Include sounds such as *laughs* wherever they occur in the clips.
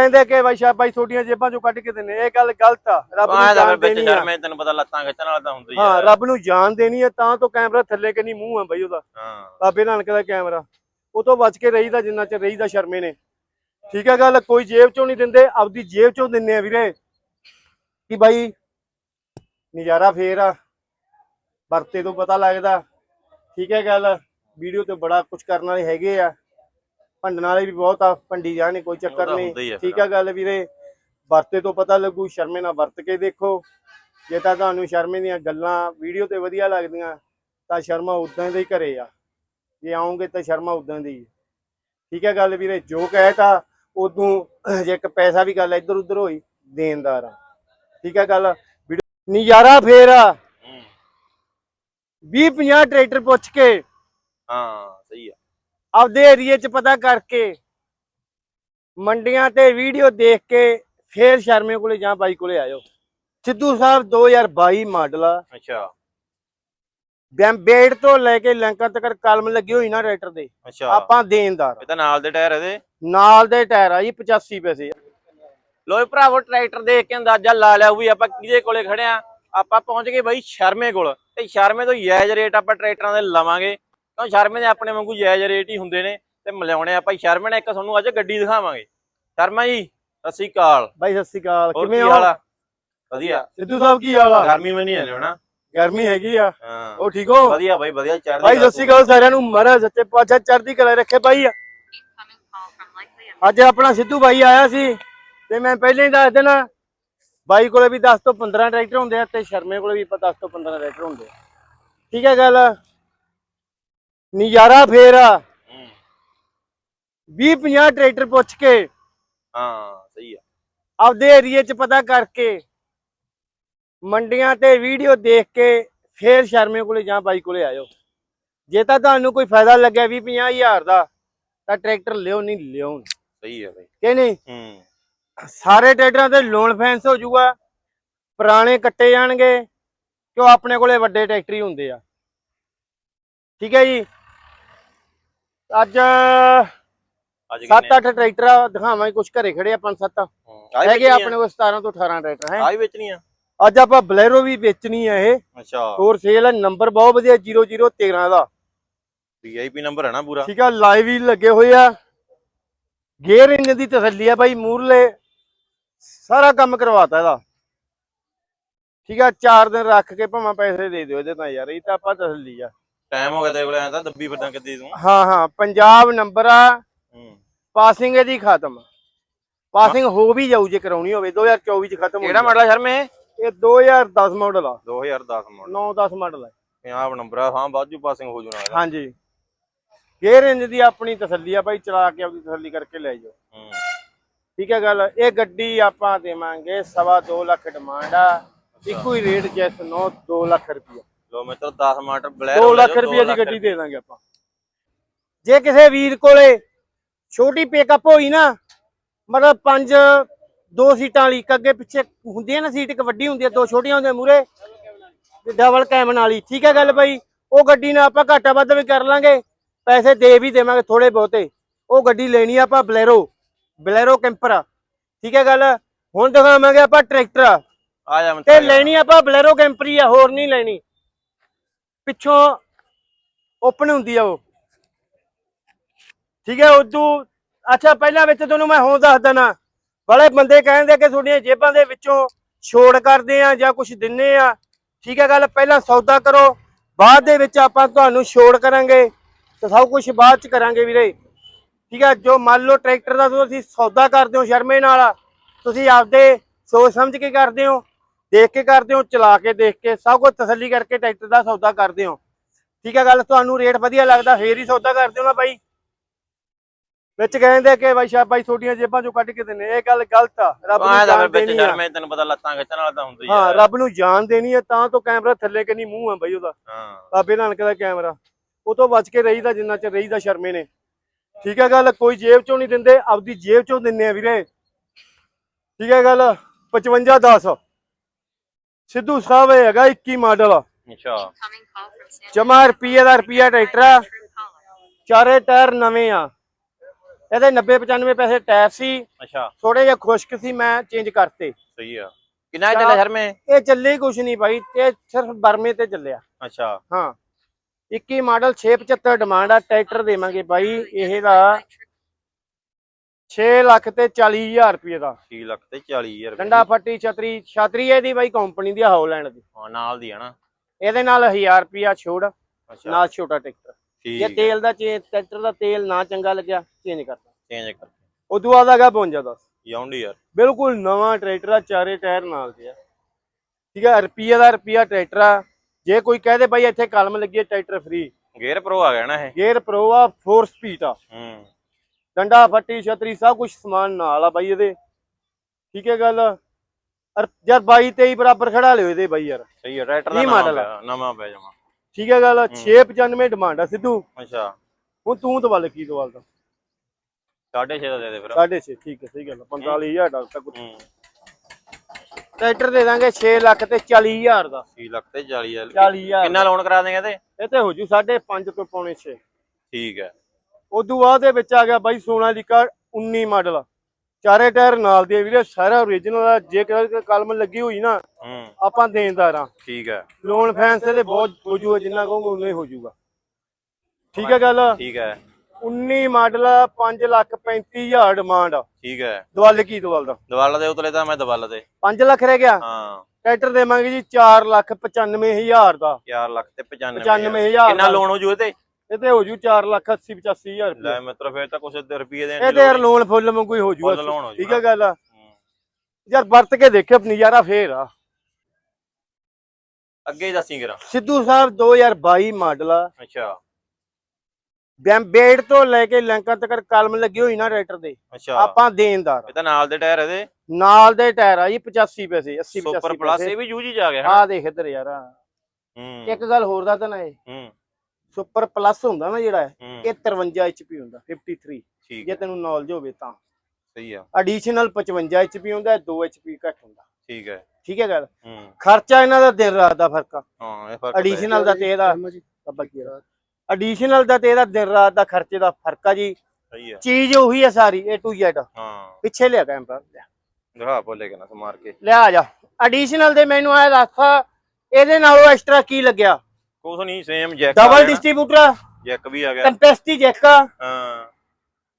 ਕਹਿੰਦੇ ਕਿ ਬਾਈ ਸ਼ਾ ਬਾਈ ਤੁਹਾਡੀਆਂ ਜੇਬਾਂ ਚੋਂ ਕੱਢ ਕੇ ਦਿੰਨੇ ਇਹ ਗੱਲ ਗਲਤ ਆ। ਰੱਬ ਨੂੰ ਜਾਣ ਦੇਣੀ ਆ। ਸ਼ਰਮੇ ਤੈਨੂੰ ਪਤਾ ਲੱਤਾਂ ਖਿੱਚਣ ਵਾਲਾ ਤਾਂ ਹੁੰਦਾ ਹੀ ਹਾਂ ਆ ਰੱਬ ਨੂੰ ਜਾਣ ਦੇਣੀ ਆ ਤਾਂ ਤੋਂ ਕੈਮਰਾ ਥੱਲੇ ਕਿੰਨੀ ਮੂੰਹ ਆ ਬਾਈ ਉਹਦਾ। ਹਾਂ। ਬਾਬੇ ਨਾਨਕ ਦਾ ਕੈਮਰਾ। ਉਹ ਤੋਂ ਬਚ ਕੇ ਰਹੀਦਾ ਜਿੰਨਾ ਚਿਰ ਰਹੀਦਾ ਸ਼ਰਮੇ ਨੇ। ਠੀਕ ਆ ਗੱਲ ਕੋਈ ਜੇਬ ਚੋਂ ਨਹੀਂ ਦਿੰਦੇ ਆਪਦੀ ਜੇਬ ਚੋਂ ਦਿੰਨੇ ਆ ਵੀਰੇ। ਕਿ ਬਾਈ ਨਜ਼ਾਰਾ ਫੇਰ ਆ। ਵਰਤੇ ਤੋਂ ਪਤਾ ਲੱਗਦਾ। ਠੀਕ ਹੈ ਗੱਲ ਵੀਡੀਓ ਤੇ ਬੜਾ ਕੁਝ ਕਰਨ ਵਾਲੇ ਹੈਗੇ ਆ। ਭੰਡਣ ਵਾਲੇ ਵੀ ਬਹੁਤ ਆ ਭੰਡੀ ਜਾਣੇ ਕੋਈ ਚੱਕਰ ਤਾਂ ਨਹੀਂ। ਆ ਠੀਕ ਆ ਗੱਲ ਵੀਰੇ ਵਰਤੇ ਤੋਂ ਪਤਾ ਲੱਗੂ ਸ਼ਰਮੇ ਨਾਲ ਵਰਤ ਕੇ ਦੇਖੋ। ਜੇ ਤਾਂ ਤੁਹਾਨੂੰ ਸ਼ਰਮੇ ਦੀਆਂ ਗੱਲਾਂ ਵੀਡੀਓ ਤੇ ਵਧੀਆ ਲੱਗਦੀਆਂ ਤਾਂ ਸ਼ਰਮਾ ਉਦਾਂ ਦਾ ਹੀ ਘਰੇ ਆ। ਜੇ ਆਉਂਗੇ ਤਾਂ ਸ਼ਰਮਾ ਉਦਾਂ ਦੀ। ਠੀਕ ਹੈ ਗੱਲ ਵੀਰੇ ਜੋ ਕਹਿਤਾ ਉਦੋਂ ਜੇ ਇੱਕ ਪੈਸਾ ਵੀ ਗੱਲ ਇੱਧਰ ਉੱਧਰ ਹੋਈ ਦੇਣਦਾਰ ਆ। ਠੀਕ ਹੈ ਗੱਲ ਨਜ਼ਾਰਾ ਫੇਰ ਆ। ਹੂੰ। 20 50 ਟਰੈਕਟਰ ਪੁੱਛ ਕੇ। ਹਾਂ ਸਹੀ ਆ। ਆਪਦੇ ਏਰੀਏ 'ਚ ਪਤਾ ਕਰਕੇ ਮੰਡੀਆਂ ਤੇ ਵੀਡੀਓ ਦੇਖ ਕੇ ਫੇਰ ਸ਼ਰਮੇ ਕੋਲੇ ਜਾਂ ਬਾਈ ਕੋਲੇ ਆਇਓ। ਸਿੱਧੂ ਸਾਹਿਬ 2022 ਮਾਡਲ ਆ। ਅੱਛਾ। ਬੈਂਬੇੜ ਤੋਂ ਲੈ ਕੇ ਲੰਕਾ ਤੱਕ ਕਲਮ ਲੱਗੀ ਹੋਈ ਨਾ ਟਰੈਕਟਰ ਦੇ। ਅੱਛਾ। ਆਪਾਂ ਦੇਣਦਾਰ ਇਹ ਤਾਂ ਨਾਲ ਦੇ ਟਾਇਰ ਇਹਦੇ। ਨਾਲ ਦੇ ਟਾਇਰ ਆ ਜੀ 85 ਪੈਸੇ ਲੋਏ ਭਰਾਵੋ ਟਰੈਕਟਰ ਦੇਖ ਕੇ ਅੰਦਾਜ਼ਾ ਲਾ ਲਿਆ ਵੀ ਆਪਾਂ ਕਿਹਦੇ ਕੋਲੇ ਖੜੇ ਆ। ਆਪਾਂ ਪਹੁੰਚ ਗਏ ਬਾਈ ਸ਼ਰਮੇ ਕੋਲ। ਤੇ ਸ਼ਰਮੇ ਤੋਂ ਜਾਇਜ਼ ਰੇਟ ਆਪਾਂ ਟਰੈਕਟਰਾਂ ਦੇ ਲਵਾਂਗੇ। ਕਿਉਂ ਸ਼ਰਮੇ ਦੇ ਆਪਣੇ ਵਾਂਗੂ ਜਾਇਜ਼ ਰੇਟ ਹੀ ਹੁੰਦੇ ਨੇ ਤੇ ਮਿਲਾਉਣੇ ਆਪਾਂ ਸ਼ਰਮੇ ਨੇ ਇੱਕ ਤੁਹਾਨੂੰ ਅੱਜ ਗੱਡੀ ਦਿਖਾਵਾਂਗੇ। ਸ਼ਰਮਾ ਜੀ ਸਤਿ ਸ਼੍ਰੀ ਅਕਾਲ। ਬਾਈ ਸਤਿ ਸ਼੍ਰੀ ਅਕਾਲ। ਹੋਰ ਕਿਵੇਂ ਕੀ ਹੋ? ਹਾਲ ਆ? ਵਧੀਆ। ਸਿੱਧੂ ਸਾਹਿਬ ਕੀ ਹਾਲ ਆ? ਗਰਮੀ ਵੀ ਨਹੀਂ ਹੈ ਨਾ ਗਰਮੀ ਹੈਗੀ ਆ। ਹਾਂ। ਉਹ ਠੀਕ ਹੋ? ਵਧੀਆ ਬਾਈ ਵਧੀਆ। ਚੜ੍ਹਦੀ ਬਾਈ ਸਤਿ ਸ਼੍ਰੀ ਅਕਾਲ ਸਾਰਿਆਂ ਨੂੰ। ਮਹਾਰਾਜ ਸੱਚੇ ਪਾਤਸ਼ਾਹ ਚੜ੍ਹਦੀ ਕਲਾ ਰੱਖੇ ਬਾਈ likely ਅੱਜ ਆਪਣਾ ਸਿੱਧੂ ਬਾਈ ਆਇਆ ਸੀ ਤੇ ਮੈਂ ਪਹਿਲਾਂ ਹੀ ਦੱਸ ਦੇਣਾ ਬਾਈ ਕੋਲੇ ਵੀ 10 ਤੋਂ 15 ਟਰੈਕਟਰ ਹੁੰਦੇ ਆ ਤੇ ਸ਼ਰਮੇ ਕੋਲੇ ਵੀ 10 ਤੋਂ 15 ਟਰੈਕਟਰ ਹੁੰਦੇ ਆ। ਠੀਕ ਹੈ ਗੱਲ? ਨਜ਼ਾਰਾ ਫੇਰ ਆ। ਹੂੰ, 20 50 ਟਰੈਕਟਰ ਪੁੱਛ ਕੇ ਹਾਂ ਸਹੀ ਆ। ਆਪਦੇ ਏਰੀਏ 'ਚ ਪਤਾ ਕਰਕੇ ਮੰਡੀਆਂ ਤੇ ਵੀਡੀਓ ਦੇਖ ਕੇ ਫੇਰ ਸ਼ਰਮੇ ਕੋਲੇ ਜਾਂ ਬਾਈ ਕੋਲੇ ਆਇਓ। ਜੇ ਤਾਂ ਤੁਹਾਨੂੰ ਕੋਈ ਫਾਇਦਾ ਲੱਗਿਆ 20 50 ਹਜ਼ਾਰ ਦਾ ਤਾਂ ਟਰੈਕਟਰ ਲਿਓ ਨਹੀਂ ਲਿਓ ਸਹੀ ਆ ਬਾਈ। ਕਿ ਨਹੀਂ? ਹੂੰ। ਸਾਰੇ ਟਰੈਕਟਰਾਂ ਤੇ ਲੋਨ ਫੈਂਸ ਹੋ ਜਾਊਗਾ ਪੁਰਾਣੇ ਕੱਟੇ ਜਾਣਗੇ ਕਿਉਂ ਆਪਣੇ ਕੋਲੇ ਵੱਡੇ ਟਰੈਕਟਰ ਹੀ ਹੁੰਦੇ ਆ। ਠੀਕ ਹੈ ਜੀ? ਅੱਜ ਅੱਜ 7-8 ਟਰੈਕਟਰ ਆ, ਦਿਖਾਵਾਂਗੇ ਕੁਝ ਘਰੇ ਖੜੇ ਆ 5-7 ਹੈਗੇ ਆ ਆਪਣੇ ਕੋਲ 17 ਤੋਂ 18 ਟਰੈਕਟਰ ਹੈ। ਆਈ ਵੇਚਣੀ ਆ? ਅੱਜ ਆਪਾਂ ਬਲੈਰੋ ਵੀ ਵੇਚਣੀ ਆ ਇਹ। ਅੱਛਾ। ਹੋਰ ਸੇਲ ਹੈ ਨੰਬਰ ਬਹੁਤ ਵਧੀਆ 0013 ਦਾ। ਵੀਆਈਪੀ ਨੰਬਰ ਹੈ ਨਾ ਪੂਰਾ? ਠੀਕ ਆ ਲਾਈਵ ਹੀ ਲੱਗੇ ਹੋਏ ਆ। ਗੇਅਰ ਇੰਜਨ ਦੀ ਤਸੱਲੀ ਆ ਬਾਈ ਮੂਰਲੇ। ਸਾਰਾ ਕੰਮ ਕਰਵਾਤਾ ਇਹਦਾ। ਠੀਕ ਆ 4 ਦਿਨ ਰੱਖ ਕੇ ਭਾਵੇਂ ਪੈਸੇ ਦੇ ਦਿਓ ਇਹਦੇ ਤਾਂ ਯਾਰ ਇਹ ਤਾਂ ਆਪਾਂ ਤਸੱਲੀ ਆ। ਟਾਈਮ ਹੋ ਗਿਆ ਤੇਰੇ ਕੋਲ ਐਂ ਤਾਂ ਦੱਬੀ ਫਿਰਦਾ ਕਿੱਦੀ ਤੂੰ। ਹਾਂ ਹਾਂ ਪੰਜਾਬ ਨੰਬਰ ਆ। ਹੂੰ। ਪਾਸਿੰਗ ਇਹਦੀ ਖਤਮ। ਪਾਸਿੰਗ ਹੋ। ਵੀ ਜਾਊ ਜੇ ਕਰਾਉਣੀ ਹੋਵੇ। 2024 ਚ ਖਤਮ ਹੋ ਕਿਹੜਾ ਮਾਡਲ ਆ ਸ਼ਰਮੇ ਇਹ? 2010 ਮਾਡਲ ਆ। 2010 ਮਾਡਲ 9-10 ਮਾਡਲ ਆ। ਪੰਜਾਬ ਨੰਬਰ ਆ ਹਾਂ ਬਾਜੂ ਪਾਸਿੰਗ ਹੋ ਜੂਣਾ ਹਾਂਜੀ। ਗੇਅਰ ਇੰਜਨ ਦੀ ਆਪਣੀ ਤਸੱਲੀ ਆ ਬਾਈ ਚਲਾ ਕੇ ਆਪਣੀ ਤਸੱਲੀ ਕਰਕੇ ਲੈ ਜਾਓ। ਹੂੰ। ਠੀਕ ਹੈ ਗੱਲ? ਇਹ ਗੱਡੀ ਆਪਾਂ ਦੇਵਾਂਗੇ ਸਵਾ 2 ਲੱਖ ਡਿਮਾਂਡ ਆ। ਇੱਕੋ ਹੀ ਰੇਟ ਜੈਸ 9 2 ਲੱਖ ਰੁਪਇਆ ਲੋ ਮਿੱਤਰ 10 ਮਾਡਲ ਬਲੈਰ 2 ਲੱਖ ਰੁਪਏ ਦੀ ਗੱਡੀ ਦੇ ਦਾਂਗੇ ਆਪਾਂ। ਜੇ ਕਿਸੇ ਵੀਰ ਕੋਲੇ ਛੋਟੀ ਪਿਕਅਪ ਹੋਈ ਨਾ ਮਤਲਬ ਪੰਜ ਦੋ ਸੀਟਾਂ ਵਾਲੀ ਅੱਗੇ ਪਿੱਛੇ ਹੁੰਦੀ ਹੈ ਨਾ ਸੀਟ ਇੱਕ ਵੱਡੀ ਹੁੰਦੀ ਹੈ ਦੋ ਛੋਟੀਆਂ ਹੁੰਦੀਆਂ ਮੂਰੇ ਤੇ ਡਬਲ ਕੈਬਨ ਵਾਲੀ ਠੀਕ ਹੈ ਗੱਲ ਬਾਈ? ਉਹ ਗੱਡੀ ਨਾਲ ਆਪਾਂ ਘਾਟਾ ਵੱਧ ਵੀ ਕਰ ਲਾਂਗੇ ਪੈਸੇ ਦੇ ਵੀ ਦੇਵਾਂਗੇ ਥੋੜੇ ਬਹੁਤੇ। ਉਹ ਗੱਡੀ ਲੈਣੀ ਆ ਆਪਾਂ ਬਲੈਰੋ ਬਲੈਰੋ ਕੈਂਪਰ ਠੀਕ ਹੈ ਗੱਲ? ਹੁਣ ਦਿਖਾਵਾਂਗੇ ਆਪਾਂ ਟਰੈਕਟਰ ਆ। ਜਾ ਤੇ ਲੈਣੀ ਆਪਾਂ ਬਲੈਰੋ ਕੈਂਪਰੀ ਆ ਹੋਰ ਨਹੀਂ ਲੈਣੀ। ਪਿੱਛੋਂ ਓਪਨ ਹੁੰਦੀ ਆ ਉਹ। ਠੀਕ ਹੈ, ਉਦੋਂ, ਅੱਛਾ, ਪਹਿਲਾਂ ਵਿੱਚ ਤੁਹਾਨੂੰ ਮੈਂ ਹੁਣ ਦੱਸ ਦਣਾ ਬੜੇ ਬੰਦੇ ਕਹਿੰਦੇ ਕਿ ਤੁਹਾਡੀਆਂ ਜੇਬਾਂ ਦੇ ਵਿੱਚੋਂ ਛੋੜ ਕਰਦੇ ਆ ਜਾਂ ਕੁਝ ਦਿੰਨੇ ਆ। ਠੀਕ ਹੈ, ਗੱਲ ਪਹਿਲਾਂ ਸੌਦਾ ਕਰੋ, ਬਾਅਦ ਦੇ ਵਿੱਚ ਆਪਾਂ ਤੁਹਾਨੂੰ ਛੋੜ ਕਰਾਂਗੇ। ਤੇ ਸਭ ਕੁਝ ਬਾਅਦ ਚ ਕਰਾਂਗੇ ਵੀਰੇ। ਠੀਕ ਹੈ, ਜੋ ਮੰਨ ਲਓ ਟਰੈਕਟਰ ਦਾ ਤੁਸੀਂ ਸੌਦਾ ਕਰਦੇ ਹੋ ਸ਼ਰਮੇ ਨਾਲ, ਤੁਸੀਂ ਆਪਦੇ ਸੋਚ ਸਮਝ ਕੇ ਕਰਦੇ ਹੋ। ਦੇਖ ਕੇ ਕਰਦੇ ਹੋ ਚਲਾ ਕੇ ਦੇਖ ਕੇ ਸਭ ਕੁਝ ਤਸੱਲੀ ਕਰਕੇ ਟਰੈਕਟਰ ਦਾ ਸੌਦਾ ਕਰਦੇ ਹੋ। ਠੀਕ ਹੈ ਗੱਲ ਤੁਹਾਨੂੰ ਰੇਟ ਵਧੀਆ ਲੱਗਦਾ ਫੇਰ ਹੀ ਸੌਦਾ ਕਰਦੇ ਹੋ ਨਾ ਬਾਈ। ਵਿੱਚ ਕਹਿੰਦੇ ਕਿ ਬਾਈ ਸ਼ਾ ਬਾਈ ਤੁਹਾਡੀਆਂ ਜੇਬਾਂ ਚੋਂ ਕੱਢ ਕੇ ਦਿੰਨੇ ਇਹ ਗੱਲ ਗਲਤ ਆ ਰੱਬ ਨੂੰ ਜਾਣ ਦੇਣੀ ਆ। ਸ਼ਰਮੇ ਤੈਨੂੰ ਪਤਾ ਲੱਤਾਂ ਖਿੱਚਣ ਵਾਲਾ ਤਾਂ ਹੁੰਦਾ ਹੀ ਹਾਂ ਆ ਰੱਬ ਨੂੰ ਜਾਣ ਦੇਣੀ ਆ ਤਾਂ ਤੋਂ ਕੈਮਰਾ ਥੱਲੇ ਕਿੰਨੀ ਮੂੰਹ ਆ ਬਾਈ ਉਹਦਾ। ਹਾਂ। ਬਾਬੇ ਨਾਨਕ ਦਾ ਕੈਮਰਾ। ਉਹ ਤੋਂ ਬਚ ਕੇ ਰਹੀਦਾ ਜਿੰਨਾ ਚਿਰ ਰਹੀਦਾ ਸ਼ਰਮੇ ਨੇ। ਠੀਕ ਹੈ ਗੱਲ ਕੋਈ ਜੇਬ ਚੋਂ ਨਹੀਂ ਦਿੰਦੇ ਆਪਦੀ ਜੇਬ ਚੋਂ ਦਿੰਨੇ ਆ ਵੀਰੇ। ਠੀਕ ਹੈ ਗੱਲ 55 10 ਸਿੱਧੂ ਸਾਹਿਬ ਇਹ ਹੈਗਾ 21 ਮਾਡਲ। ਅੱਛਾ। ਜਮਾ ਰੁਪਈਏ ਦਾ ਰੁਪਈਆ ਟਰੈਕਟਰ ਆ. ਚਾਰੇ ਟਾਇਰ ਨਵੇਂ ਆ। ਇਹਦੇ 90 95 ਪੈਸੇ ਟਾਇਰ ਸੀ। ਅੱਛਾ। ਥੋੜੇ ਜਿਹਾ ਖੁਸ਼ਕ ਸੀ ਮੈਂ ਚੇਂਜ ਕਰਤੇ। ਸਹੀ ਆ। ਕਿੰਨਾ ਚੱਲਿਆ ਸ਼ਰਮੇ? ਇਹ ਚੱਲੇ ਕੁਛ ਨਹੀਂ ਬਾਈ ਤੇ ਸਿਰਫ ਬਰਮੇ ਤੇ ਚੱਲਿਆ। ਅੱਛਾ। ਹਾਂ। 21 ਮਾਡਲ 675 ਡਿਮਾਂਡ ਆ ਟਰੈਕਟਰ ਦੇਵਾਂਗੇ ਬਾਈ ਇਹ ਦਾ 6 ਲੱਖ ਤੇ 40 ਹਜ਼ਾਰ ਰੁਪਏ ਦਾ। 6 ਲੱਖ ਤੇ 40000 ਰੁਪਏ ਡੰਡਾ ਫੱਟੀ ਛਤਰੀ ਛਤਰੀ ਇਹਦੀ ਬਾਈ ਕੰਪਨੀ ਦੀ ਹਾਲੈਂਡ ਦੀ। ਹਾਂ ਨਾਲ ਦੀ ਹੈ ਨਾ। ਇਹਦੇ ਨਾਲ 1000 ਰੁਪਿਆ ਛੋੜ ਨਾਲ ਛੋਟਾ ਟਰੈਕਟਰ। ਜੇ ਤੇਲ ਦਾ ਚੇਂਜ ਟਰੈਕਟਰ ਦਾ ਤੇਲ ਨਾ ਚੰਗਾ ਲੱਗਿਆ ਚੇਂਜ ਕਰਤਾ ਚੇਂਜ ਕਰ। ਉਦੋਂ ਬਾਅਦ ਹੈਗਾ 52 ਦਾ ਯਾਉਂਡੀ ਯਾਰ। ਬਿਲਕੁਲ ਨਵਾਂ ਟਰੈਕਟਰ ਆ ਚਾਰੇ ਟਾਇਰ ਨਾਲ ਦੇ ਆ। ਠੀਕ ਹੈ ਰੁਪਈਏ ਦਾ ਰੁਪਈਆ ਟਰੈਕਟਰ ਆ। ਜੇ ਕੋਈ ਕਹਦੇ ਬਾਈ ਇੱਥੇ ਕਲਮ ਲੱਗੀ ਹੈ ਟਰੈਕਟਰ ਫ੍ਰੀ ਗੇਅਰ ਪ੍ਰੋ ਆ ਗਿਆ ਨਾ ਇਹ। ਗੇਅਰ ਪ੍ਰੋ ਆ 4 ਸਪੀਡ ਆ। ਹੂੰ। ਡੰਡਾ ਫੱਟੀ ਛਤਰੀ ਸਭ ਕੁਝ ਸਮਾਨ ਨਾਲ ਆ ਬਾਈ ਇਹਦੇ। ਠੀਕ ਹੈ ਗੱਲ? ਯਾਰ 22 23 ਬਰਾਬਰ ਖੜਾ ਲਿਓ ਇਹਦੇ ਬਾਈ ਯਾਰ। ਸਹੀ ਹੈ ਟਰੈਕਟਰ ਦਾ ਨਵਾਂ ਪਿਆ ਜਮਾ ਠੀਕ ਹੈ ਗੱਲ? 695 ਡਿਮਾਂਡ ਆ ਸਿੱਧੂ। ਅੱਛਾ। ਹੁਣ ਤੂੰ ਦਵਲ ਕੀ ਦਵਲਦਾ 6.5 ਦਾ ਦੇ ਦੇ ਫਿਰ। 6.5 ਠੀਕ ਹੈ ਸਹੀ ਗੱਲ ਆ, 45000 ਡਾਲਰ ਤੱਕ। ਟਰੈਕਟਰ ਦੇ ਦਾਂਗੇ 6 ਲੱਖ ਤੇ 40000 ਦਾ। 6 ਲੱਖ ਤੇ 40000 40000 ਕਿੰਨਾ ਲੋਨ ਕਰਾ ਦੇਂਗੇ ਤੇ ਇਹ ਤੇ ਹੋ ਜੂ 5.5 ਤੋਂ ਪੌਣੇ 6 ਠੀਕ ਹੈ। ਉਦੋਂ ਬਾਅਦ ਦੇ ਵਿੱਚ ਆ ਗਿਆ ਬਾਈ ਸੋਨਾਲੀਕਾ 19 ਮਾਡਲ। ਚਾਰੇ ਟਾਇਰ ਨਾਲ ਦੇ ਵੀਰੇ ਸਾਰਾ ਓਰੀਜਨਲ ਆ। ਜੇ ਕਿਤੇ ਕਲਮ ਲੱਗੀ ਹੋਈ ਨਾ ਆਪਾਂ ਦੇਣਦਾਰ ਆ ਠੀਕ ਹੈ। ਲੋਨ ਫੈਂਸ ਤੇ ਬਹੁਤ ਹੋ ਜੂਗਾ ਜਿੰਨਾ ਕਹੋਗੇ ਉਨਾ ਹੀ ਹੋ ਜੂਗਾ। ਠੀਕ ਹੈ ਗੱਲ? ਠੀਕ ਹੈ। 19 ਮਾਡਲ 5 ਲੱਖ 35000 ਡਿਮਾਂਡ ਠੀਕ ਹੈ। ਦਵਲ ਕੀ ਦਵਲ ਦਾ? ਦਵਾਲ ਦੇ ਉਤਲੇ ਤਾਂ ਮੈਂ ਦਵਾਲ ਦੇ। 5 ਲੱਖ ਰਹਿ ਗਿਆ। ਹਾਂ। ਟਰੈਕਟਰ ਦੇਵਾਂਗੇ ਜੀ 4 ਲੱਖ 95000 ਦਾ। 4 ਲੱਖ ਤੇ 95 95000 ਕਿੰਨਾ ਲੋਨ ਹੋ ਜੂ ਇਹਤੇ ਇਹ ਤੇ ਹੋ ਜੂ 4 ਲੱਖ 80 85000 ਲੈ ਰੁਪਏ ਮਿੱਤਰ ਫੇਰ ਤਾਂ ਕੁਛ ਰੁਪਏ ਦੇਣ ਇਹ ਤੇ ਯਾਰ ਲੋਨ ਫੁੱਲ ਵਾਂਗੂ ਹੀ ਹੋ ਫੁੱਲ ਜੂਗਾ loan ਹੋ ਠੀਕ। ਹੈ ਗੱਲ। ਯਾਰ ਵਰਤ ਕੇ ਦੇਖਿਓ ਨਜ਼ਾਰਾ ਫੇਰ ਆ। ਅੱਗੇ ਹੀ ਦੱਸੀ ਕਰਾਂ ਸਿੱਧੂ ਸਾਹਿਬ 2022 ਮਾਡਲ ਆ। ਅੱਛਾ। ਬੇੜ ਤੋਂ ਲੈ ਕੇ ਲੈਂਕਾਂ ਤੱਕ ਕਲਮ ਲੱਗੀ ਹੋਈ ਨਾ ਟਰੈਕਟਰ ਦੇ। ਅੱਛਾ। ਆਪਾਂ ਦੇਣਦਾਰ ਇਹ ਤਾਂ ਨਾਲ ਦੇ ਟਾਇਰ ਇਹਦੇ। ਨਾਲ ਦੇ ਟਾਇਰ ਆ ਜੀ 85 ਪੈਸੇ 80 ਸੁਪਰ 85 ਪਲੱਸ ਪੈਸੇ। ਇਹ ਵੀ ਯੂਜੀ ਜਾ ਗਿਆ ਆ ਦੇਖ ਇੱਧਰ ਯਾਰ ਆਹ। ਹੂੰ। ਇੱਕ ਗੱਲ ਹੋਰ ਦਾ ਤਾਂ ਨਾ ਇਹ। ਹੂੰ। ਸੁਪਰ ਪਲੱਸ ਹੁੰਦਾ ਨਾ ਜਿਹੜਾ ਇਹ 53 HP ਹੁੰਦਾ 53 ਠੀਕ ਜੇ ਤੈਨੂੰ ਨੌਲੇਜ ਹੋਵੇ ਤਾਂ। ਸਹੀ ਆ। ਐਡੀਸ਼ਨਲ 55 HP ਹੁੰਦਾ 2 HP ਘੱਟ ਹੁੰਦਾ। ਠੀਕ ਹੈ। ਠੀਕ ਹੈ ਗੱਲ? ਖਰਚਾ ਇਹਨਾਂ ਦਾ ਦਿਨ ਰਾਤ ਦਾ ਫ਼ਰਕ ਆ। ਹਾਂ ਇਹ ਫ਼ਰਕ ਐਡੀਸ਼ਨਲ ਦਾ ਤੇ ਇਹਦਾ ਐਡੀਸ਼ਨਲ ਦਾ ਤੇ ਇਹਦਾ ਦਿਨ ਰਾਤ ਦਾ ਖਰਚੇ ਦਾ ਫ਼ਰਕ ਆ ਜੀ। ਸਹੀ ਆ। ਚੀਜ਼ ਉਹੀ ਹੈ ਸਾਰੀ A to Z ਹਾਂ। ਪਿੱਛੇ ਲਿਆ ਕੈਮਰਾ ਦਿਖਾ ਭੁੱਲੇ ਕਿ ਨਾ ਮਾਰ ਕੇ। ਲਿਆ ਆ ਜਾ। ਐਡੀਸ਼ਨਲ ਦੇ ਮੈਨੂੰ ਆਇਆ ਦੱਸ ਇਹਦੇ ਨਾਲੋਂ ਐਕਸਟਰਾ ਕੀ ਲੱਗਿਆ? ਕੁਛ ਨਹੀਂ same jack double distributor jack ਵੀ ਆ ਗਿਆ। ਕੰਪੈਸਟੀ ਜੈਕ ਹਾਂ।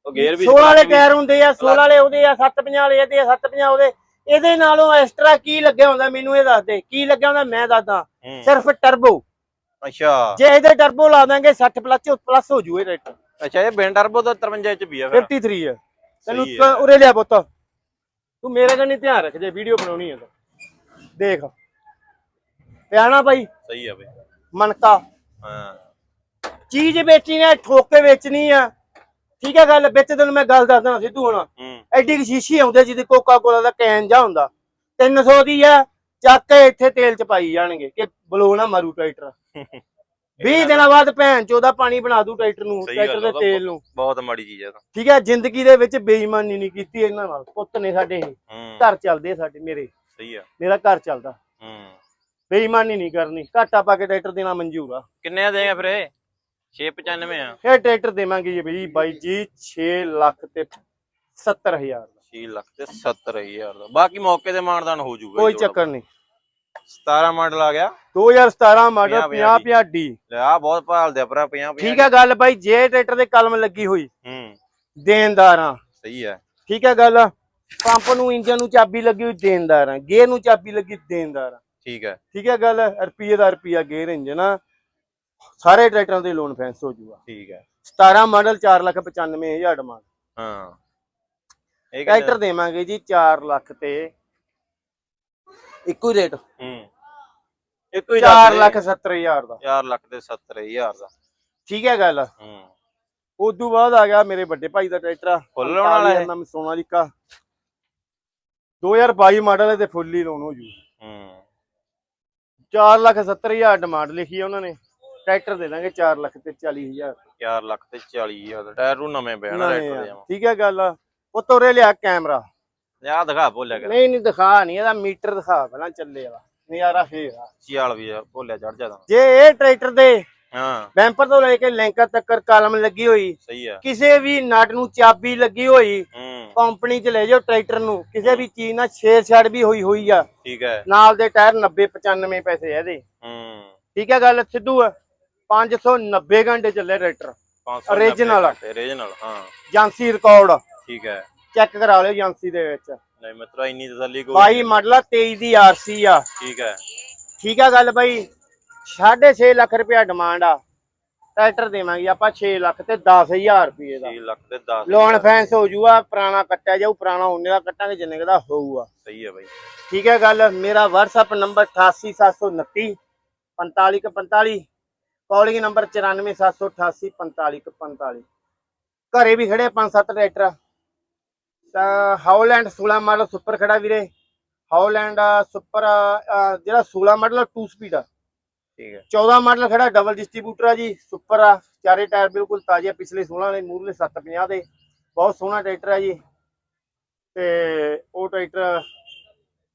ਉਹ ਗੇਅਰ ਵੀ 16 ਵਾਲੇ ਟਾਇਰ ਹੁੰਦੇ ਆ 16 ਵਾਲੇ ਉਹਦੇ ਆ 750 ਵਾਲੇ ਇਹਦੇ ਆ 750 ਉਹਦੇ। ਇਹਦੇ ਨਾਲੋਂ ਐਕਸਟਰਾ ਕੀ ਲੱਗਿਆ ਹੁੰਦਾ ਮੈਨੂੰ ਇਹ ਦੱਸ ਦੇ। ਕੀ ਲੱਗਿਆ ਹੁੰਦਾ ਮੈਂ ਦੱਸਦਾ। ਸਿਰਫ ਟਰਬੋ ਅੱਛਾ। ਜੇ ਇਹਦੇ ਟਰਬੋ ਲਾ ਦਾਂਗੇ 60 ਪਲੱਸ ਪਲੱਸ ਹੋ ਜੂ ਇਹ ਰੇਟ ਅੱਛਾ ਇਹ ਬਿਨ ਟਰਬੋ ਦਾ 53 ਚ ਵੀ ਆ ਫਿਰ। 53 ਹੈ ਤੈਨੂੰ। ਉਰੇ ਲਿਆ ਪੁੱਤ। ਤੂੰ ਮੇਰੇ ਕੰਨੀ ਧਿਆਨ ਰੱਖ ਜੇ ਵੀਡੀਓ ਬਣਾਉਣੀ ਹੈ ਤਾਂ। ਦੇਖ। ਪਿਆਣਾ ਭਾਈ ਸਹੀ ਆ ਬਈ। ਮਨਕਾ ਹਾਂ ਚੀਜ਼ ਵੇਚਣੀ ਹੈ ਠੋਕ ਵੇਚਣੀ ਆ। ਠੀਕ ਹੈ ਗੱਲ ਵਿੱਚ ਤੈਨੂੰ ਮੈਂ ਗੱਲ ਦੱਸਦਾ ਸਿੱਧੂ ਹੁਣ। ਹੂੰ। ਐਡੀ ਕੁ ਸ਼ੀਸ਼ੀ ਆਉਂਦੇ ਜਿਹਦੀ ਕੋਕਾ ਕੋਲਾ ਦਾ ਕੈਨ ਜਾ ਹੁੰਦਾ। 300 ਦੀ ਆ ਚੱਕ ਕੇ ਇੱਥੇ ਤੇਲ ਚ ਪਾਈ ਜਾਣਗੇ ਕਿ ਬਲੋ ਨਾ ਮਾਰੂ ਟਰੈਕਟਰ। *laughs* 20 ਦਿਨਾਂ ਬਾਅਦ ਭੈਣ ਚੋਦਾ ਪਾਣੀ ਬਣਾ ਦੂ ਟਰੈਕਟਰ ਨੂੰ ਸਹੀ ਟਰੈਕਟਰ ਗੱਲ ਦੇ ਆ, ਤੇਲ ਨੂੰ। ਬਹੁਤ ਮਾੜੀ ਚੀਜ਼ ਆ ਤਾਂ। ਠੀਕ ਹੈ ਜ਼ਿੰਦਗੀ ਦੇ ਵਿੱਚ ਬੇਈਮਾਨੀ ਨਹੀਂ ਕੀਤੀ ਇਹਨਾਂ ਨਾਲ। ਪੁੱਤ ਨੇ ਸਾਡੇ ਇਹ। ਹੂੰ। ਘਰ ਚੱਲਦੇ ਸਾਡੇ ਮੇਰੇ। ਸਹੀ ਆ। ਮੇਰਾ ਘਰ ਚੱਲਦਾ। ਹੂੰ ਬੇਈਮਾਨੀ ਨਹੀਂ ਕਰਨੀ ਘਾਟਾ ਪਾ ਕੇ ਟਰੈਕਟਰ ਦੇਣਾ ਮਨਜ਼ੂਰ ਆ। ਕਿੰਨੇ ਆ ਦੇਗਾ ਫਿਰ ਇਹ? 695 ਆ। ਇਹ ਟਰੈਕਟਰ ਦੇਵਾਂਗੇ ਜੀ ਬਈ ਬਾਈ ਜੀ 6 ਲੱਖ ਤੇ 70000 ਦਾ। 6 ਲੱਖ ਤੇ 70000 ਦਾ। ਬਾਕੀ ਮੌਕੇ ਤੇ ਮਾਨਦਾਨ ਹੋ ਜਾਊਗਾ ਕੋਈ ਚੱਕਰ ਨਹੀਂ। 17 ਮਾਡਲ ਆ ਗਿਆ। 2017 ਮਾਡਲ 50 50 50 ਡੀ ਲੈ ਆ ਬਹੁਤ ਭਾਲਦੇ ਆ ਭਰਾ 50 ਠੀਕ ਹੈ ਗੱਲ ਬਾਈ ਜੇ ਟਰੈਕਟਰ ਦੇ ਕਲਮ ਲੱਗੀ ਹੋਈ ਹੂੰ। ਦੇਣਦਾਰਾਂ। ਸਹੀ ਹੈ ਠੀਕ ਹੈ ਗੱਲ ਪੰਪ ਨੂੰ ਇੰਜਨ ਨੂੰ ਚਾਬੀ ਲੱਗੀ ਹੋਈ ਦੇਣਦਾਰਾਂ। ਗੇਅਰ ਨੂੰ ਚਾਬੀ ਲੱਗੀ ਦੇਣਦਾਰਾਂ। ਠੀਕ ਹੈ। ਠੀਕ ਹੈ ਗੱਲ ਰੁਪਈਏ ਦਾ ਰੁਪਈਆ ਗੇਅਰ ਇੰਜਨ ਆ ਸਾਰੇ ਟਰੈਕਟਰਾਂ ਦੇ ਲੋਨ ਫੈਂਸ ਹੋ ਜੂਗਾ। ਠੀਕ ਹੈ। 17 ਮਾਡਲ 495000 ਡਿਮਾਂਡ ਹਾਂ। ਇਹ ਟਰੈਕਟਰ ਦੇਵਾਂਗੇ ਜੀ 4 ਲੱਖ ਤੇ। ਇੱਕੋ ਹੀ ਰੇਟ ਹੂੰ। ਇੱਕੋ ਹੀ 4 ਲੱਖ 70000 ਦਾ। 4 ਲੱਖ ਤੇ 70000 ਦਾ। ਠੀਕ ਹੈ ਗੱਲ। ਹੂੰ। ਉਦੋਂ ਬਾਅਦ ਆ ਗਿਆ ਮੇਰੇ ਵੱਡੇ ਭਾਈ ਦਾ ਟਰੈਕਟਰ ਫੁੱਲ ਲਾਉਣ ਵਾਲਾ ਇਹ? ਨਾਮ ਸੋਨਾਲੀਕਾ 2022 ਮਾਡਲ ਹੈ ਤੇ ਫੁੱਲ ਹੀ ਲੋਨ ਹੋ ਜੂ ਹੂੰ। 4 ਲੱਖ 70000 ਡਿਮਾਂਡ ਲਿਖੀ ਹੈ ਉਹਨਾਂ ਨੇ। ਟਰੈਕਟਰ ਦੇ ਦਾਂਗੇ 4 ਲੱਖ ਤੇ 40000 4 ਲੱਖ ਤੇ 40000 ਦਾ। ਟਾਇਰ ਨੂੰ ਨਵੇਂ ਨਾ ਟਰੈਕਟਰ ਦੇ ਠੀਕ ਹੈ ਗੱਲ ਉਹ ਤੋਰੇ ਲਿਆ ਕੈਮਰਾ। ਆ ਦਿਖਾ ਭੁੱਲਿਆ ਕਰ। ਨਹੀਂ ਨਹੀਂ ਦਿਖਾ ਨਹੀਂ। ਇਹਦਾ ਮੀਟਰ ਦਿਖਾ ਪਹਿਲਾਂ ਚੱਲੇ ਵਾਲਾ ਨਜ਼ਾਰਾ ਫੇਰ ਆ। ਸਿਆਲ ਵੀ ਆ, ਭੁੱਲਿਆ ਚੜ ਜਾਂਦਾ ਜੇ ਇਹ ਟਰੈਕਟਰ ਦੇ ਹਾਂ। ਬੈਂਪਰ ਤੋਂ ਲੈ ਕੇ ਲੈਂਕਰ ਤੱਕ ਕਲਮ ਲੱਗੀ ਹੋਈ ਸਹੀ ਆ। ਕਿਸੇ ਵੀ ਨਟ ਨੂੰ ਚਾਬੀ ਲੱਗੀ ਹੋਈ ਕੰਪਨੀ 'ਚ ਲੈ ਜਾਓ ਟਰੈਕਟਰ ਨੂੰ। ਕਿਸੇ ਵੀ ਚੀਜ਼ ਨਾਲ ਛੇੜ ਛਾੜ ਵੀ ਹੋਈ ਹੋਈ ਆ। ਠੀਕ ਹੈ। ਨਾਲ ਦੇ ਟਾਇਰ 90 95 ਪੈਸੇ ਆ ਇਹਦੇ। ਹੂੰ। ਠੀਕ ਹੈ ਗੱਲ ਸਿੱਧੂ? 590 ਘੰਟੇ ਚੱਲੇ ਟਰੈਕਟਰ। Original ਆ। ਓਰੀਜਨਲ ਹਾਂ। ਏਜੰਸੀ ਰਿਕਾਰਡ ਠੀਕ ਹੈ। ਚੈੱਕ ਕਰਾ ਲਿਓ ਏਜੰਸੀ ਦੇ ਵਿੱਚ। ਨਹੀਂ ਮਿੱਤਰੋ ਇੰਨੀ ਤਸੱਲੀ ਕੋਈ ਬਾਈ ਮਾਡਲ ਆ 23 ਦੀ ਆਰਸੀ ਆ। ਠੀਕ ਹੈ। ਠੀਕ ਆ ਗੱਲ ਬਾਈ। 6.5 ਲੱਖ ਰੁਪਇਆ ਡਿਮਾਂਡ ਆ। ਟਰੈਕਟਰ ਦੇਵਾਂਗੇ ਆਪਾਂ 6 ਲੱਖ ਤੇ 10000 ਰੁਪਏ ਦਾ। 6 ਲੱਖ ਤੇ 10 ਲੋਨ ਫੈਂਸ ਹੋ ਜੂਗਾ ਪੁਰਾਣਾ ਕੱਟਿਆ ਜਾਊ ਪੁਰਾਣਾ ਉਹਨੇ ਦਾ ਕੱਟਾਂਗੇ ਜਿੰਨੇ ਦਾ ਹੋਊਗਾ। ਸਹੀ ਹੈ ਬਾਈ। ਠੀਕ ਹੈ ਗੱਲ ਮੇਰਾ WhatsApp ਨੰਬਰ 88729 4545 ਕਾਲਿੰਗ ਨੰਬਰ 94788 4545 ਘਰੇ ਵੀ ਖੜੇ ਪੰਜ ਸੱਤ ਟਰੈਕਟਰ। ਤਾਂ ਹਾਉਲੈਂਡ 16 ਮਾਡਲ ਸੁਪਰ ਖੜਾ ਵੀਰੇ। ਹਾਉਲੈਂਡ ਸੁਪਰ ਜਿਹੜਾ 16 ਮਾਡਲ 2 ਸਪੀਡ ਆ। ਠੀਕ ਹੈ। 14 ਮਾਡਲ ਖੜਾ ਡਬਲ ਡਿਸਟ੍ਰੀਬਿਊਟਰ ਆ ਜੀ ਸੁਪਰ ਆ ਚਾਰੇ ਟਾਇਰ ਬਿਲਕੁਲ ਤਾਜ਼ੇ ਆ, ਪਿਛਲੇ 16 ਨੇ ਮੂਰਲੇ 750 ਦੇ ਬਹੁਤ ਸੋਹਣਾ ਟਰੈਕਟਰ ਆ ਜੀ। ਤੇ ਉਹ ਟਰੈਕਟਰ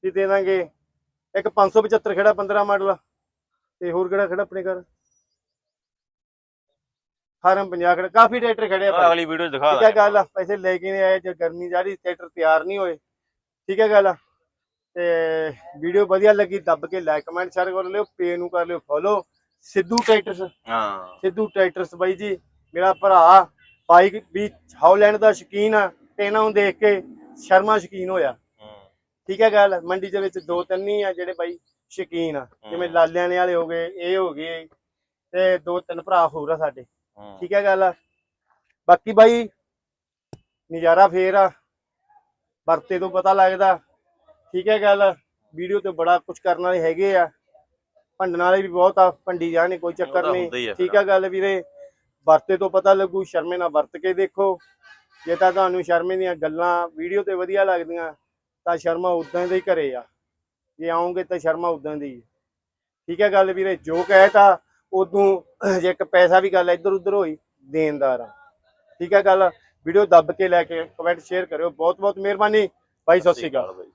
ਵੀ ਦੇ ਦਾਂਗੇ। ਇੱਕ 575 ਖੜਾ 15 ਮਾਡਲ। ਤੇ ਹੋਰ ਕਿਹੜਾ ਖੜਾ ਆਪਣੇ ਘਰ? ਫਾਰਮ 50 ਖੜਾ ਕਾਫੀ ਟਰੈਕਟਰ ਖੜੇ ਆ। ਅਗਲੀ ਵੀਡੀਓ ਦਿਖਾ ਦਾਂਗੇ। ਗੱਲ ਆ ਪੈਸੇ ਲੈ ਕੇ ਨਹੀਂ ਆਏ ਜੇ ਗਰਮੀ ਜਾ ਰਹੀ ਟਰੈਕਟਰ ਤਿਆਰ ਨਹੀਂ ਹੋਏ। ਠੀਕ ਹੈ ਗੱਲ ਆ। ਤੇ ਵੀਡੀਓ ਵਧੀਆ ਲੱਗੀ ਦੱਬ ਕੇ ਲਾਈਕ ਕਮੈਂਟ ਸ਼ੇਅਰ ਕਰ ਲਿਓ ਪੇ ਨੂੰ ਕਰ ਲਿਓ ਫੋਲੋ ਸਿੱਧੂ ਟਰੈਕਟਰਸ। ਹਾਂ। ਸਿੱਧੂ ਟਰੈਕਟਰਸ ਬਾਈ ਜੀ ਮੇਰਾ ਭਰਾ ਬਾਈਕ ਵੀ ਹਾਉਲੈਂਡ ਦਾ ਸ਼ੌਕੀਨ ਆ ਤੇ ਇਹਨਾਂ ਨੂੰ ਦੇਖ ਕੇ ਸ਼ਰਮਾ ਸ਼ੌਕੀਨ ਹੋਇਆ। ਠੀਕ ਹੈ ਗੱਲ ਮੰਡੀ ਦੇ ਵਿੱਚ ਦੋ ਤਿੰਨ ਹੀ ਆ ਜਿਹੜੇ ਬਾਈ ਸ਼ੌਕੀਨ ਆ ਜਿਵੇਂ ਲਾਲਿਆਣੇ ਵਾਲੇ ਹੋ ਗਏ ਇਹ ਹੋ ਗਏ ਤੇ ਦੋ ਤਿੰਨ ਭਰਾ ਹੋਰ ਆ ਸਾਡੇ। ਠੀਕ ਹੈ ਗੱਲ ਬਾਕੀ ਬਾਈ ਨਜ਼ਾਰਾ ਫੇਰ ਆ ਵਰਤੇ ਤੋਂ ਪਤਾ ਲੱਗਦਾ ਠੀਕ ਹੈ ਗੱਲ ਵੀਡੀਓ ਤੇ ਬੜਾ ਕੁਝ ਕਰਨ ਵਾਲੇ ਹੈਗੇ ਆ। ਭੰਡਣ ਵਾਲੇ ਵੀ ਬਹੁਤ ਆ ਭੰਡੀ ਜਾਣੇ ਕੋਈ ਚੱਕਰ ਤਾਂ ਨਹੀਂ। ਠੀਕ। ਹੈ ਗੱਲ ਵੀਰੇ ਵਰਤੇ ਤੋਂ ਪਤਾ ਲੱਗੂ ਸ਼ਰਮੇ ਨਾਲ ਵਰਤ ਕੇ ਦੇਖੋ। ਜੇ ਤਾਂ ਤੁਹਾਨੂੰ ਸ਼ਰਮੇ ਦੀਆਂ ਗੱਲਾਂ ਵੀਡੀਓ ਤੇ ਵਧੀਆ ਲੱਗਦੀਆਂ ਤਾਂ ਸ਼ਰਮਾ ਉਦਾਂ ਦੇ ਹੀ ਘਰੇ ਆ। ਜੇ ਆਉਂਗੇ ਤਾਂ ਸ਼ਰਮਾ ਉਦਾਂ ਦੀ। ਠੀਕ ਹੈ ਗੱਲ ਵੀਰੇ ਜੋ ਕਹਿਤਾ ਉਦੋਂ ਜੇ ਇੱਕ ਪੈਸਾ ਵੀ ਗੱਲ ਇੱਧਰ ਉੱਧਰ ਹੋਈ ਦੇਣਦਾਰ ਆ। ਠੀਕ ਹੈ ਗੱਲ ਵੀਡੀਓ ਦੱਬ ਕੇ ਲੈ ਕੇ ਕਮੈਂਟ ਸ਼ੇਅਰ ਕਰਿਓ। ਬਹੁਤ ਬਹੁਤ ਮਿਹਰਬਾਨੀ। ਬਾਈ ਸਤਿ ਸ਼੍ਰੀ ਅਕਾਲ।